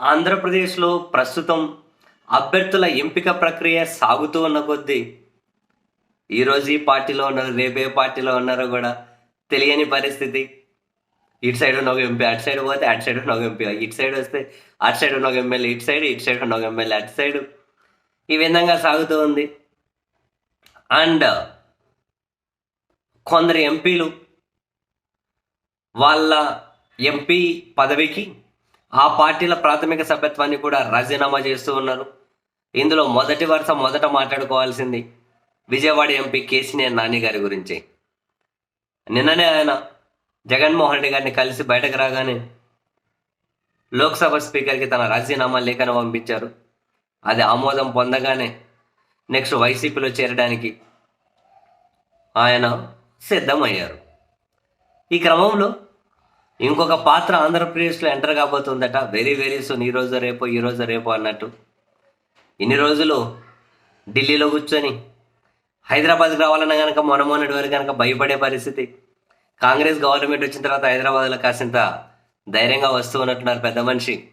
ఆంధ్రప్రదేశ్లో ప్రస్తుతం అభ్యర్థుల ఎంపిక ప్రక్రియ సాగుతూ ఉన్న కొద్దీ ఈరోజు ఈ పార్టీలో ఉన్నారు రేపు ఏ పార్టీలో ఉన్నారో కూడా తెలియని పరిస్థితి. ఇటు సైడ్ ఉన్న ఒక ఎంపీ అటు సైడ్ పోతే అటు సైడ్ ఉన్న ఒక ఎంపీ ఇటు సైడ్ వస్తే అటు సైడ్ ఉన్న ఒక ఎమ్మెల్యే ఇటు సైడ్ ఇటు సైడ్ ఉన్న ఒక ఎమ్మెల్యే అటు సైడ్. ఈ విధంగా సాగుతూ ఉంది. అండ్ కొందరు ఎంపీలు వాళ్ళ ఎంపీ పదవికి ఆ పార్టీల ప్రాథమిక సభ్యత్వాన్ని కూడా రాజీనామా చేస్తూ ఉన్నారు. ఇందులో మొదటి వరుస మొదట మాట్లాడుకోవాల్సింది విజయవాడ ఎంపీ కేసీఆర్ నాని గారి గురించి. నిన్ననే ఆయన జగన్మోహన్ రెడ్డి గారిని కలిసి బయటకు రాగానే లోక్సభ స్పీకర్కి తన రాజీనామా లేఖను పంపించారు. అది ఆమోదం పొందగానే నెక్స్ట్ వైసీపీలో చేరడానికి ఆయన సిద్ధమయ్యారు. ఈ క్రమంలో ఇంకొక పాత్ర ఆంధ్రప్రదేశ్లో ఎంటర్ కాబోతుందట. వెరీ వెరీ సూన్ ఈ రోజు రేపో ఈ రోజు రేపో అన్నట్టు. ఇన్ని రోజులు ఢిల్లీలో కూర్చొని హైదరాబాద్కి రావాలన్నా కనుక మొనమొన్నటి వరకు కనుక భయపడే పరిస్థితి. కాంగ్రెస్ గవర్నమెంట్ వచ్చిన తర్వాత హైదరాబాద్లో కాసింత ధైర్యంగా వస్తూ ఉన్నట్టున్నారు పెద్ద మనిషి.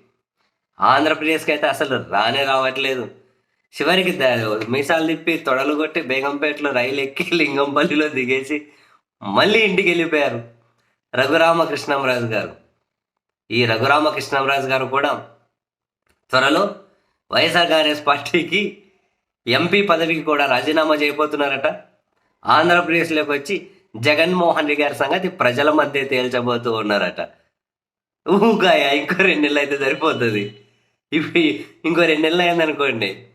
ఆంధ్రప్రదేశ్కి అయితే అసలు రానే రావట్లేదు. చివరికి ద- మీసాలు తిప్పి తొడలు కొట్టి బేగంపేటలో రైలు ఎక్కి లింగంపల్లిలో దిగేసి మళ్ళీ ఇంటికి వెళ్ళిపోయారు రఘురామకృష్ణంరాజు గారు. ఈ రఘురామకృష్ణంరాజు గారు కూడా త్వరలో వైఎస్ఆర్ కాంగ్రెస్ పార్టీకి ఎంపీ పదవికి కూడా రాజీనామా చేయబోతున్నారట. ఆంధ్రప్రదేశ్లోకి వచ్చి జగన్మోహన్ రెడ్డి గారి సంగతి ప్రజల మధ్య తేల్చబోతూ ఉన్నారట. ఊగాయ ఇంకో రెండు నెలలు అయితే సరిపోతుంది. ఇప్పుడు ఇంకో రెండు నెలలు అయిందనుకోండి.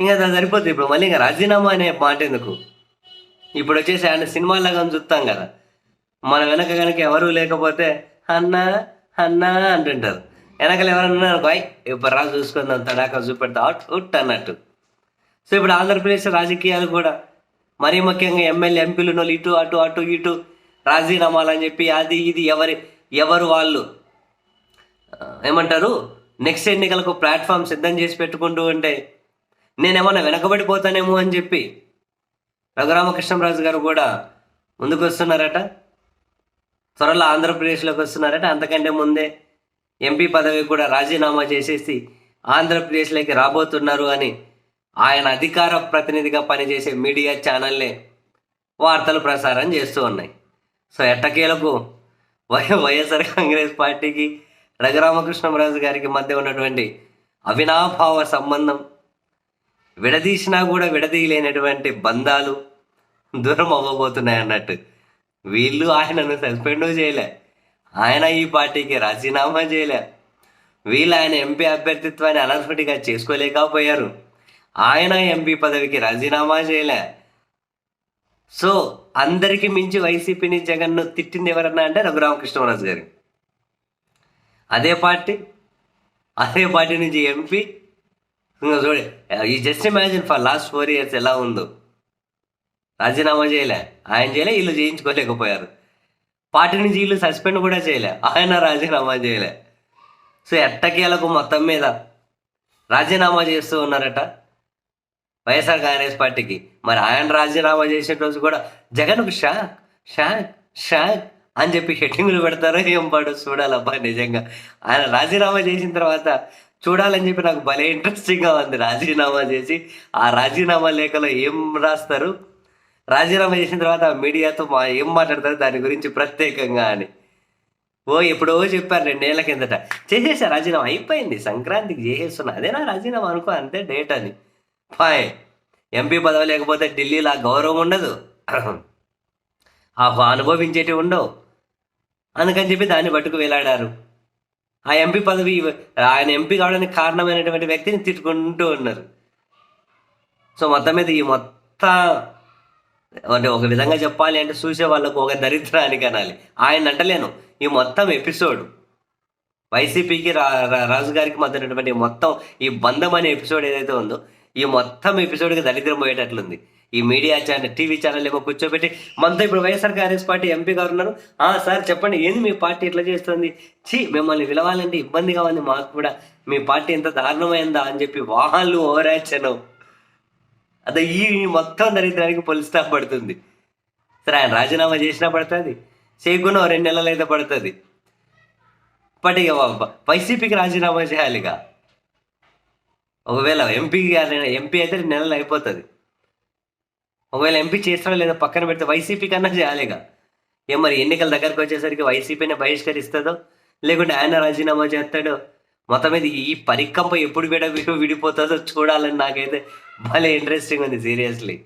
ఇంకా అది సరిపోతుంది ఇప్పుడు. మళ్ళీ ఇంకా రాజీనామా అనే మాట ఎందుకు? ఇప్పుడు వచ్చేసి ఆయన సినిమాలాగా చూస్తాం కదా. మన వెనక కనుక ఎవరూ లేకపోతే అన్నా అన్నా అంటుంటారు. వెనకలు ఎవరన్నా ఉన్నారు ఇప్పుడు రా చూసుకుందాం తడాక చూపెడతా. అవుట్ ఉట్ అన్నట్టు. సో ఇప్పుడు ఆంధ్రప్రదేశ్ రాజకీయాలు కూడా మరీ ముఖ్యంగా ఎమ్మెల్యే ఎంపీలు ఉన్నోళ్ళు ఇటు అటు అటు ఇటు రాజీనామాలు అని చెప్పి అది ఇది ఎవరి ఎవరు వాళ్ళు ఏమంటారు? నెక్స్ట్ ఎన్నికలకు ప్లాట్ఫామ్ సిద్ధం చేసి పెట్టుకుంటూ ఉంటే నేనేమన్నా వెనకబడిపోతానేమో అని చెప్పి రఘురామకృష్ణరాజు గారు కూడా ముందుకు వస్తున్నారట త్వరలో ఆంధ్రప్రదేశ్లోకి వస్తున్నారంటే. అంతకంటే ముందే ఎంపీ పదవి కూడా రాజీనామా చేసేసి ఆంధ్రప్రదేశ్లోకి రాబోతున్నారు అని ఆయన అధికార ప్రతినిధిగా పనిచేసే మీడియా ఛానల్లే వార్తలు ప్రసారం చేస్తూ ఉన్నాయి. సో ఎట్టకేలకు వై వైఎస్ఆర్ కాంగ్రెస్ పార్టీకి రఘురామకృష్ణరాజు గారికి మధ్య ఉన్నటువంటి అవినాభావ సంబంధం విడదీసినా కూడా విడదీయలేనటువంటి బంధాలు దూరం అవ్వబోతున్నాయి అన్నట్టు వీళ్ళు ఆయనను సస్పెండ్ చేయలే. ఆయన ఈ పార్టీకి రాజీనామా చేయలే. వీళ్ళు ఆయన ఎంపీ అభ్యర్థిత్వాన్ని అనర్హుడిగా చేసుకోలేకపోయారు. ఆయన ఎంపీ పదవికి రాజీనామా చేయలే. సో అందరికీ మించి వైసీపీని జగన్ను తిట్టింది ఎవరన్నా అంటే రఘురామకృష్ణరాజు గారు. అదే పార్టీ అదే పార్టీ నుంచి ఎంపీ. చూడే ఈ just imagine for last four years ఎలా ఉందో. రాజీనామా చేయలే. ఆయన చేయలే వీళ్ళు చేయించుకోలేకపోయారు. పార్టీ నుంచి వీళ్ళు సస్పెండ్ కూడా చేయలే. ఆయన రాజీనామా చేయలే. సో ఎట్టకేలకు మొత్తం మీద రాజీనామా చేస్తూ ఉన్నారట వైఎస్ఆర్ కాంగ్రెస్ పార్టీకి. మరి ఆయన రాజీనామా చేసే రోజు కూడా జగన్కు షాక్ షాక్ షాక్ అని చెప్పి హెడ్డింగ్లు పెడతారో ఏం పాడు చూడాలబ్బా నిజంగా. ఆయన రాజీనామా చేసిన తర్వాత చూడాలని చెప్పి నాకు భలే ఇంట్రెస్టింగ్గా ఉంది రాజీనామా చేసి. ఆ రాజీనామా లేఖలో ఏం రాస్తారు? రాజీనామా చేసిన తర్వాత మీడియాతో మా ఏం మాట్లాడతారు దాని గురించి ప్రత్యేకంగా అని. ఓ ఎప్పుడో చెప్పారు రెండేళ్ళ కిందట. చేసేసా రాజీనామా అయిపోయింది. సంక్రాంతికి చేసేస్తున్నా. అదేనా రాజీనామా అనుకో అంతే డేట్ అని పాయ్ ఎంపీ పదవి లేకపోతే ఢిల్లీలో ఆ గౌరవం ఉండదు. ఆ అనుభవించేటివి ఉండవు. అందుకని చెప్పి దాన్ని పట్టుకు వేలాడారు. ఆ ఎంపీ పదవి ఆయన ఎంపీ కావడానికి కారణమైనటువంటి వ్యక్తిని తిట్టుకుంటూ ఉన్నారు. సో మొత్తం మీద ఈ మొత్తం అంటే ఒక విధంగా చెప్పాలి అంటే చూసే వాళ్ళకు ఒక దరిద్రానికి అనాలి. ఆయన అంటలేను. ఈ మొత్తం ఎపిసోడ్. వైసీపీకి రా రాజు గారికి మధ్య ఉన్నటువంటి మొత్తం ఈ బంధం అనే ఎపిసోడ్ ఏదైతే ఉందో ఈ మొత్తం ఎపిసోడ్కి దరిద్రం పోయేటట్లుంది. ఈ మీడియా ఛానల్ టీవీ ఛానల్ ఏమో కూర్చోబెట్టి మనతో ఇప్పుడు వైఎస్ఆర్ కాంగ్రెస్ పార్టీ ఎంపీ గారు ఉన్నారు. "ఆ, సార్ చెప్పండి ఏంది మీ పార్టీ ఇట్లా చేస్తుంది? ఛీ మిమ్మల్ని పిలవాలంటే ఇబ్బందిగా ఉంది. మాకు కూడా మీ పార్టీ ఎంత దారుణమైందా అని చెప్పి వాళ్ళు ఓవరాచను అదే ఈ మొత్తం దరిద్రానికి పొలిస్తా పడుతుంది. సరే ఆయన రాజీనామా చేసినా పడుతుంది. చేయకుండా రెండు నెలలు అయితే పడుతుంది. ఇప్పటికి వైసీపీకి రాజీనామా చేయాలిగా. ఒకవేళ ఎంపీ ఎంపీ అయితే రెండు నెలలు అయిపోతుంది. ఒకవేళ ఎంపీ చేస్తాడో లేదా పక్కన పెడితే వైసీపీ కన్నా చేయాలిగా. ఏం మరి ఎన్నికల దగ్గరకు వచ్చేసరికి వైసీపీని బహిష్కరిస్తుందో లేకుంటే ఆయన రాజీనామా చేస్తాడో మొత్తం మీద ఈ పరికంప ఎప్పుడు విడ విడిపోతుందో చూడాలని నాకైతే భలే ఇంట్రెస్టింగ్ ఉంది సీరియస్లీ